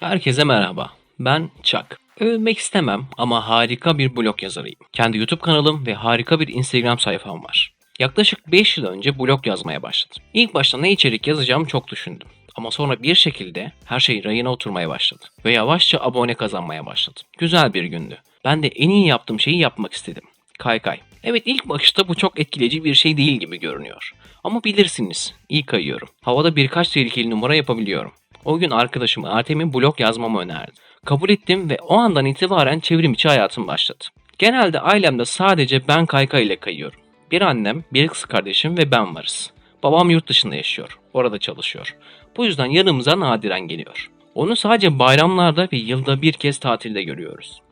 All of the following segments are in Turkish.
Herkese merhaba. Ben Çak. Övünmek istemem ama harika bir blog yazarıyım. Kendi YouTube kanalım ve harika bir Instagram sayfam var. Yaklaşık 5 yıl önce blog yazmaya başladım. İlk başta ne içerik yazacağımı çok düşündüm. Ama sonra bir şekilde her şey rayına oturmaya başladı. Ve yavaşça abone kazanmaya başladım. Güzel bir gündü. Ben de en iyi yaptığım şeyi yapmak istedim. Kaykay. Evet ilk bakışta bu çok etkileyici bir şey değil gibi görünüyor. Ama bilirsiniz, iyi kayıyorum. Havada birkaç tehlikeli numara yapabiliyorum. O gün arkadaşım Artem'in blog yazmamı önerdi. Kabul ettim ve o andan itibaren çevrim içi hayatım başladı. Genelde ailemde sadece ben kaykay ile kayıyorum. Bir annem, bir kız kardeşim ve ben varız. Babam yurt dışında yaşıyor. Orada çalışıyor. Bu yüzden yanımıza nadiren geliyor. Onu sadece bayramlarda ve yılda bir kez tatilde görüyoruz.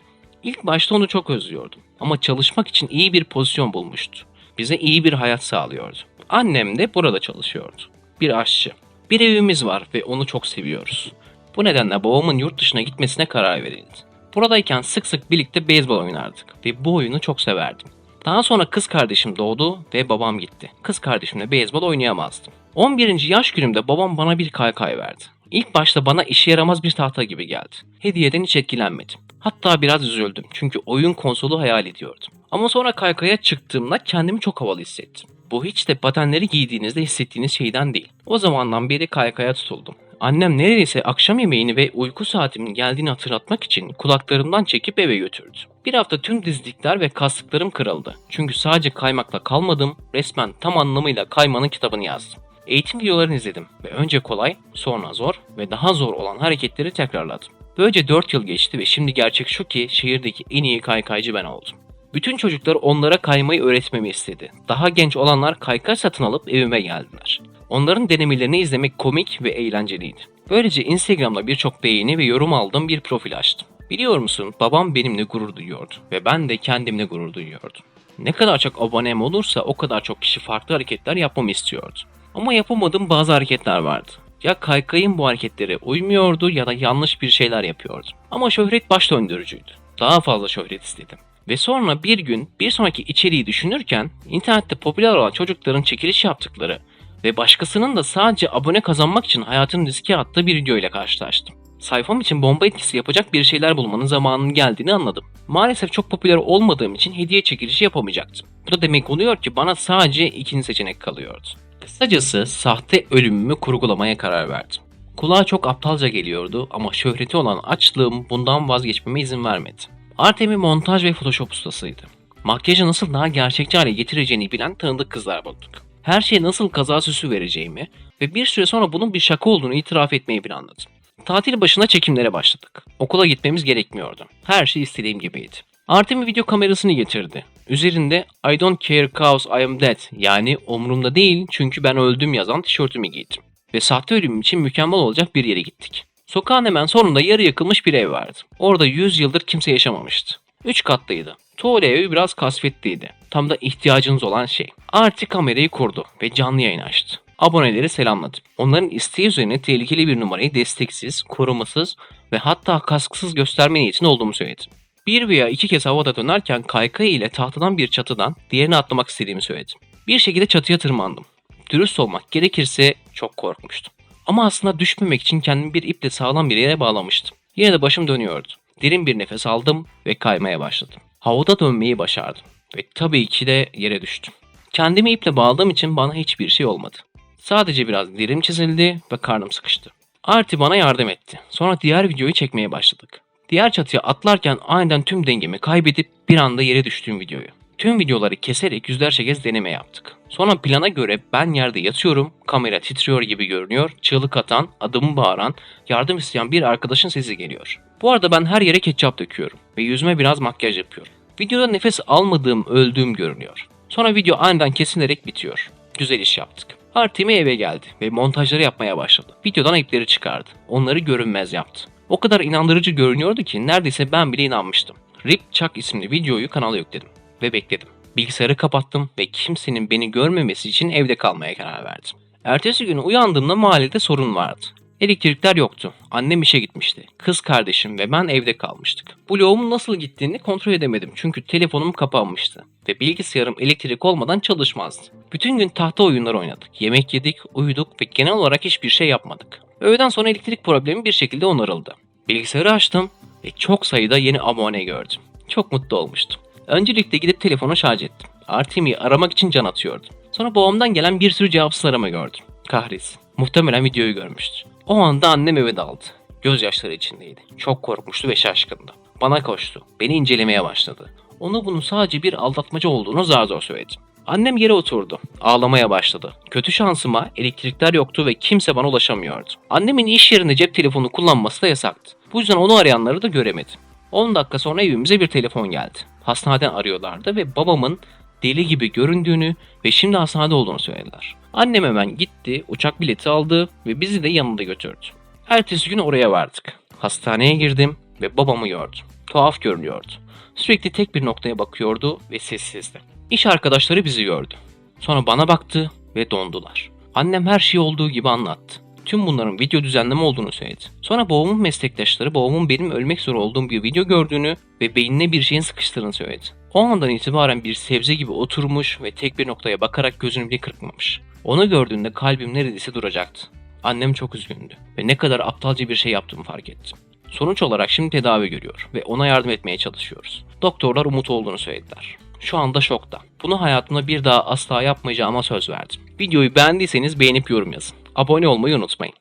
İlk başta onu çok özlüyordum. Ama çalışmak için iyi bir pozisyon bulmuştu. Bize iyi bir hayat sağlıyordu. Annem de burada çalışıyordu. Bir aşçı. Bir evimiz var ve onu çok seviyoruz. Bu nedenle babamın yurt dışına gitmesine karar verildi. Buradayken sık sık birlikte beyzbol oynardık ve bu oyunu çok severdim. Daha sonra kız kardeşim doğdu ve babam gitti. Kız kardeşimle beyzbol oynayamazdım. 11. yaş günümde babam bana bir kaykay verdi. İlk başta bana işe yaramaz bir tahta gibi geldi. Hediyeden hiç etkilenmedim. Hatta biraz üzüldüm çünkü oyun konsolu hayal ediyordum. Ama sonra kaykaya çıktığımda kendimi çok havalı hissettim. Bu hiç de patenleri giydiğinizde hissettiğiniz şeyden değil. O zamandan beri kaykaya tutuldum. Annem neredeyse akşam yemeğini ve uyku saatimin geldiğini hatırlatmak için kulaklarımdan çekip eve götürdü. Bir hafta tüm dizlikler ve kastıklarım kırıldı. Çünkü sadece kaymakla kalmadım, resmen tam anlamıyla kaymanın kitabını yazdım. Eğitim videolarını izledim ve önce kolay, sonra zor ve daha zor olan hareketleri tekrarladım. Böylece 4 yıl geçti ve şimdi gerçek şu ki şehirdeki en iyi kaykaycı ben oldum. Bütün çocuklar onlara kaymayı öğretmemi istedi. Daha genç olanlar kaykay satın alıp evime geldiler. Onların denemelerini izlemek komik ve eğlenceliydi. Böylece Instagram'da birçok beğeni ve yorum aldığım bir profil açtım. Biliyor musun babam benimle gurur duyuyordu ve ben de kendimle gurur duyuyordum. Ne kadar çok abonem olursa o kadar çok kişi farklı hareketler yapmamı istiyordu. Ama yapamadığım bazı hareketler vardı. Ya kaykayın bu hareketlere uymuyordu ya da yanlış bir şeyler yapıyordu. Ama şöhret baş döndürücüydü. Daha fazla şöhret istedim. Ve sonra bir gün bir sonraki içeriği düşünürken internette popüler olan çocukların çekiliş yaptıkları ve başkasının da sadece abone kazanmak için hayatını riske attığı bir video ile karşılaştım. Sayfam için bomba etkisi yapacak bir şeyler bulmanın zamanının geldiğini anladım. Maalesef çok popüler olmadığım için hediye çekilişi yapamayacaktım. Bu da demek oluyor ki bana sadece ikinci seçenek kalıyordu. Kısacası sahte ölümümü kurgulamaya karar verdim. Kulağa çok aptalca geliyordu ama şöhreti olan açlığım bundan vazgeçmeme izin vermedi. Artemi montaj ve photoshop ustasıydı. Makyajı nasıl daha gerçekçi hale getireceğini bilen tanıdık kızlar bulduk. Her şeye nasıl kaza süsü vereceğimi ve bir süre sonra bunun bir şaka olduğunu itiraf etmeyi planladım. Tatil başına çekimlere başladık. Okula gitmemiz gerekmiyordu. Her şey istediğim gibiydi. Artemi video kamerasını getirdi. Üzerinde I don't care cause I am dead yani umurumda değil çünkü ben öldüm yazan tişörtümü giydim. Ve sahte ölümüm için mükemmel olacak bir yere gittik. Sokağın hemen sonunda yarı yakılmış bir ev vardı. Orada 100 yıldır kimse yaşamamıştı. 3 katlıydı. Tuvalet evi biraz kasvetliydi. Tam da ihtiyacınız olan şey. Artık kamerayı kurdu ve canlı yayın açtı. Aboneleri selamladı. Onların isteği üzerine tehlikeli bir numarayı desteksiz, korumasız ve hatta kasksız gösterme niyetinde olduğumu söyledi. Bir veya iki kez havada dönerken kaykay ile tahtadan bir çatıdan diğerine atlamak istediğimi söyledim. Bir şekilde çatıya tırmandım. Dürüst olmak gerekirse çok korkmuştum. Ama aslında düşmemek için kendimi bir iple sağlam bir yere bağlamıştım. Yine de başım dönüyordu. Derin bir nefes aldım ve kaymaya başladım. Havada dönmeyi başardım ve tabii ki de yere düştüm. Kendimi iple bağladığım için bana hiçbir şey olmadı. Sadece biraz derim çizildi ve karnım sıkıştı. Arti bana yardım etti. Sonra diğer videoyu çekmeye başladık. Diğer çatıya atlarken aniden tüm dengemi kaybedip bir anda yere düştüğüm videoyu. Tüm videoları keserek yüzlerce kez deneme yaptık. Sonra plana göre ben yerde yatıyorum, kamera titriyor gibi görünüyor, çığlık atan, adımı bağıran, yardım isteyen bir arkadaşın sesi geliyor. Bu arada ben her yere ketçap döküyorum ve yüzüme biraz makyaj yapıyorum. Videoda nefes almadığım, öldüğüm görünüyor. Sonra video aniden kesilerek bitiyor. Güzel iş yaptık. Artemi eve geldi ve montajları yapmaya başladı. Videodan ipleri çıkardı. Onları görünmez yaptı. O kadar inandırıcı görünüyordu ki neredeyse ben bile inanmıştım. Rip Chuck isimli videoyu kanala yükledim ve bekledim. Bilgisayarı kapattım ve kimsenin beni görmemesi için evde kalmaya karar verdim. Ertesi gün uyandığımda mahallede sorun vardı. Elektrikler yoktu. Annem işe gitmişti. Kız kardeşim ve ben evde kalmıştık. Bloğumun nasıl gittiğini kontrol edemedim çünkü telefonum kapanmıştı ve bilgisayarım elektrik olmadan çalışmazdı. Bütün gün tahta oyunlar oynadık. Yemek yedik, uyuduk ve genel olarak hiçbir şey yapmadık. Öğleden sonra elektrik problemi bir şekilde onarıldı. Bilgisayarı açtım ve çok sayıda yeni abone gördüm. Çok mutlu olmuştum. Öncelikle gidip telefonu şarj ettim. Artemi'yi aramak için can atıyordum. Sonra babamdan gelen bir sürü cevapsız arama gördüm. Kahretsin. Muhtemelen videoyu görmüştür. O anda annem eve daldı. Gözyaşları içindeydi. Çok korkmuştu ve şaşkındı. Bana koştu. Beni incelemeye başladı. Ona bunun sadece bir aldatmaca olduğunu zar zor söyledim. Annem yere oturdu. Ağlamaya başladı. Kötü şansıma elektrikler yoktu ve kimse bana ulaşamıyordu. Annemin iş yerinde cep telefonu kullanması da yasaktı. Bu yüzden onu arayanları da göremedim. 10 dakika sonra evimize bir telefon geldi. Hastaneden arıyorlardı ve babamın deli gibi göründüğünü ve şimdi hastanede olduğunu söylediler. Annem hemen gitti, uçak bileti aldı ve bizi de yanında götürdü. Ertesi gün oraya vardık. Hastaneye girdim ve babamı gördüm. Tuhaf görünüyordu. Sürekli tek bir noktaya bakıyordu ve sessizdi. İş arkadaşları bizi gördü. Sonra bana baktı ve dondular. Annem her şeyi olduğu gibi anlattı. Tüm bunların video düzenleme olduğunu söyledi. Sonra babamın meslektaşları babamın benim ölmek üzere olduğum bir video gördüğünü ve beynine bir şeyin sıkıştığını söyledi. O andan itibaren bir sebze gibi oturmuş ve tek bir noktaya bakarak gözünü bile kırpmamış. Onu gördüğünde kalbim neredeyse duracaktı. Annem çok üzgündü ve ne kadar aptalca bir şey yaptığımı fark ettim. Sonuç olarak şimdi tedavi görüyor ve ona yardım etmeye çalışıyoruz. Doktorlar umut olduğunu söylediler. Şu anda şokta. Bunu hayatımda bir daha asla yapmayacağıma söz verdim. Videoyu beğendiyseniz beğenip yorum yazın. Abone olmayı unutmayın.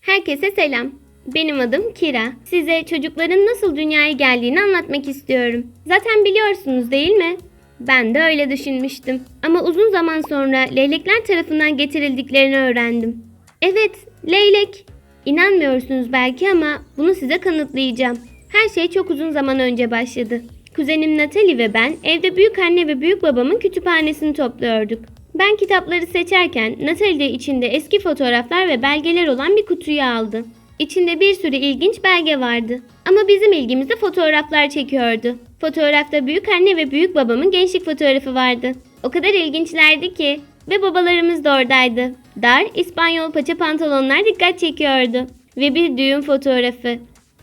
Herkese selam. Benim adım Kira. Size çocukların nasıl dünyaya geldiğini anlatmak istiyorum. Zaten biliyorsunuz değil mi? Ben de öyle düşünmüştüm. Ama uzun zaman sonra leylekler tarafından getirildiklerini öğrendim. Evet, leylek. İnanmıyorsunuz belki ama bunu size kanıtlayacağım. Her şey çok uzun zaman önce başladı. Kuzenim Natalie ve ben evde büyük anne ve büyük babamın kütüphanesini topluyorduk. Ben kitapları seçerken Natalie de içinde eski fotoğraflar ve belgeler olan bir kutuyu aldı. İçinde bir sürü ilginç belge vardı. Ama bizim ilgimizi fotoğraflar çekiyordu. Fotoğrafta büyük anne ve büyük babamın gençlik fotoğrafı vardı. O kadar ilginçlerdi ki ve babalarımız da oradaydı. Dar İspanyol paça pantolonlar dikkat çekiyordu ve bir düğün fotoğrafı.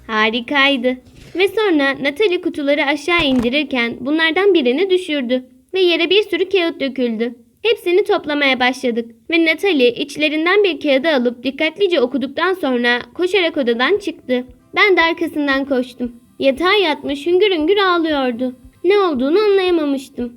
Harikaydı. Ve sonra Natalie kutuları aşağı indirirken bunlardan birini düşürdü ve yere bir sürü kağıt döküldü. Hepsini toplamaya başladık ve Natalie içlerinden bir kağıdı alıp dikkatlice okuduktan sonra koşarak odadan çıktı. Ben de arkasından koştum. Yatağa yatmış hüngür hüngür ağlıyordu. Ne olduğunu anlayamamıştım.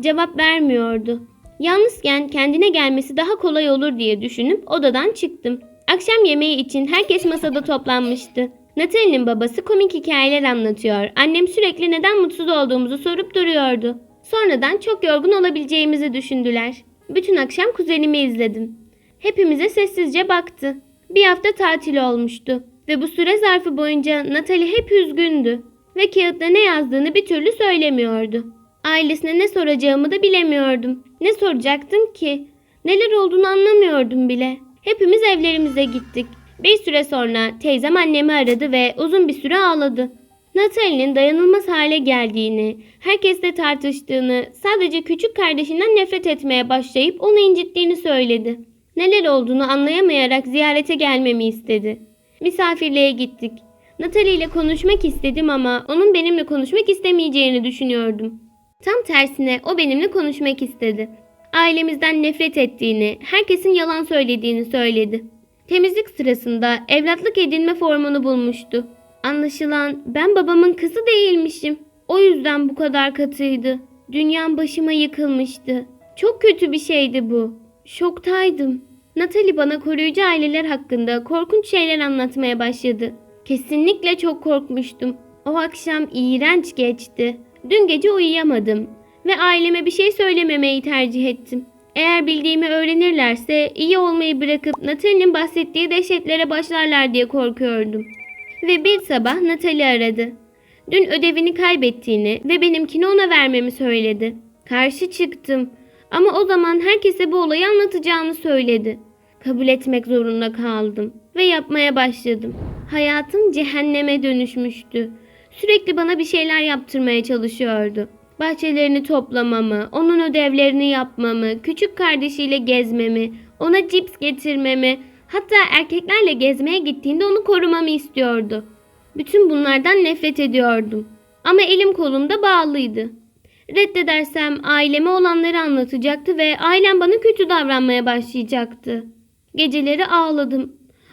Cevap vermiyordu. Yalnızken kendine gelmesi daha kolay olur diye düşünüp odadan çıktım. Akşam yemeği için herkes masada toplanmıştı. Natalie'nin babası komik hikayeler anlatıyor. Annem sürekli neden mutsuz olduğumuzu sorup duruyordu. Sonradan çok yorgun olabileceğimizi düşündüler. Bütün akşam kuzenimi izledim. Hepimize sessizce baktı. Bir hafta tatil olmuştu ve bu süre zarfı boyunca Natalie hep üzgündü ve kağıtta ne yazdığını bir türlü söylemiyordu. Ailesine ne soracağımı da bilemiyordum. Ne soracaktım ki? Neler olduğunu anlamıyordum bile. Hepimiz evlerimize gittik. Bir süre sonra teyzem annemi aradı ve uzun bir süre ağladı. Natalie'nin dayanılmaz hale geldiğini, herkesle tartıştığını, sadece küçük kardeşinden nefret etmeye başlayıp onu incittiğini söyledi. Neler olduğunu anlayamayarak ziyarete gelmemi istedi. Misafirliğe gittik. Natalie ile konuşmak istedim ama onun benimle konuşmak istemeyeceğini düşünüyordum. Tam tersine o benimle konuşmak istedi. Ailemizden nefret ettiğini, herkesin yalan söylediğini söyledi. Temizlik sırasında evlatlık edinme formunu bulmuştu. Anlaşılan ben babamın kızı değilmişim. O yüzden bu kadar katıydı. Dünyam başıma yıkılmıştı. Çok kötü bir şeydi bu. Şoktaydım. Natalie bana koruyucu aileler hakkında korkunç şeyler anlatmaya başladı. Kesinlikle çok korkmuştum. O akşam iğrenç geçti. Dün gece uyuyamadım ve aileme bir şey söylememeyi tercih ettim. Eğer bildiğimi öğrenirlerse iyi olmayı bırakıp Natalie'nin bahsettiği dehşetlere başlarlar diye korkuyordum. Ve bir sabah Natalie aradı. Dün ödevini kaybettiğini ve benimkini ona vermemi söyledi. Karşı çıktım ama o zaman herkese bu olayı anlatacağını söyledi. Kabul etmek zorunda kaldım ve yapmaya başladım. Hayatım cehenneme dönüşmüştü. Sürekli bana bir şeyler yaptırmaya çalışıyordu. Bahçelerini toplamamı, onun ödevlerini yapmamı, küçük kardeşiyle gezmemi, ona cips getirmemi, hatta erkeklerle gezmeye gittiğinde onu korumamı istiyordu. Bütün bunlardan nefret ediyordum. Ama elim kolumda bağlıydı. Reddedersem aileme olanları anlatacaktı ve ailem bana kötü davranmaya başlayacaktı. Geceleri ağladım.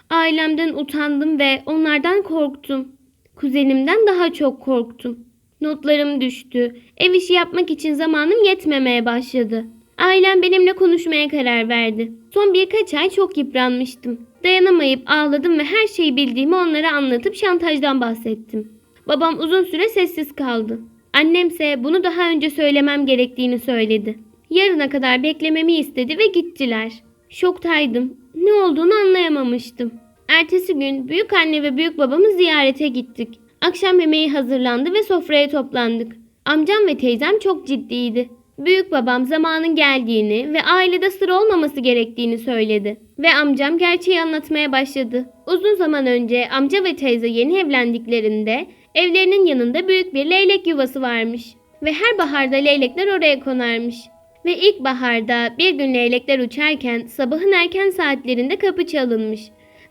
Ailemden utandım ve onlardan korktum. kuzenimden daha çok korktum. Notlarım düştü. Ev işi yapmak için zamanım yetmemeye başladı. Ailem benimle konuşmaya karar verdi. Son birkaç ay çok yıpranmıştım. Dayanamayıp ağladım ve her şeyi bildiğimi onlara anlatıp şantajdan bahsettim. Babam uzun süre sessiz kaldı. Annemse bunu daha önce söylemem gerektiğini söyledi. Yarına kadar beklememi istedi ve gittiler. Şoktaydım. Ne olduğunu anlayamamıştım. Ertesi gün büyük anne ve büyük babamı ziyarete gittik. Akşam yemeği hazırlandı ve sofraya toplandık. Amcam ve teyzem çok ciddiydi. Büyük babam zamanın geldiğini ve ailede sır olmaması gerektiğini söyledi. Ve amcam gerçeği anlatmaya başladı. Uzun zaman önce amca ve teyze yeni evlendiklerinde evlerinin yanında büyük bir leylek yuvası varmış. Ve her baharda leylekler oraya konarmış. Ve ilk baharda bir gün leylekler uçarken sabahın erken saatlerinde kapı çalınmış.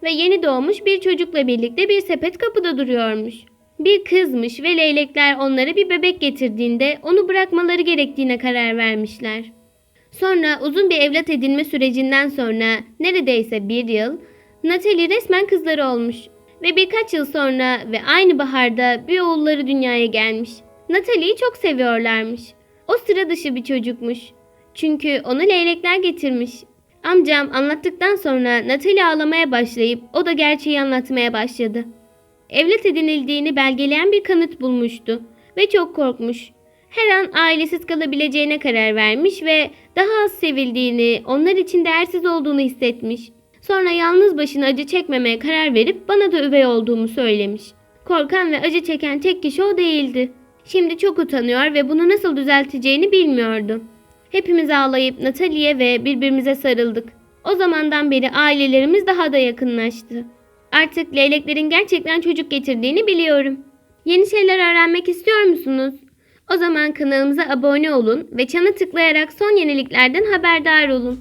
Ve yeni doğmuş bir çocukla birlikte bir sepet kapıda duruyormuş. Bir kızmış ve leylekler onlara bir bebek getirdiğinde onu bırakmaları gerektiğine karar vermişler. Sonra uzun bir evlat edinme sürecinden sonra neredeyse bir yıl Natalie resmen kızları olmuş. Ve birkaç yıl sonra ve aynı baharda bir oğulları dünyaya gelmiş. Natalie'yi çok seviyorlarmış. O sıra dışı bir çocukmuş. Çünkü onu leylekler getirmiş. Amcam anlattıktan sonra Natalie ağlamaya başlayıp o da gerçeği anlatmaya başladı. Evlat edinildiğini belgeleyen bir kanıt bulmuştu ve çok korkmuş. Her an ailesiz kalabileceğine karar vermiş ve daha az sevildiğini, onlar için değersiz olduğunu hissetmiş. Sonra yalnız başına acı çekmemeye karar verip bana da üvey olduğumu söylemiş. Korkan ve acı çeken tek kişi o değildi. Şimdi çok utanıyor ve bunu nasıl düzelteceğini bilmiyordu. Hepimiz ağlayıp Natalie'ye ve birbirimize sarıldık. O zamandan beri ailelerimiz daha da yakınlaştı. Artık leyleklerin gerçekten çocuk getirdiğini biliyorum. Yeni şeyler öğrenmek istiyor musunuz? O zaman kanalımıza abone olun ve çanı tıklayarak son yeniliklerden haberdar olun.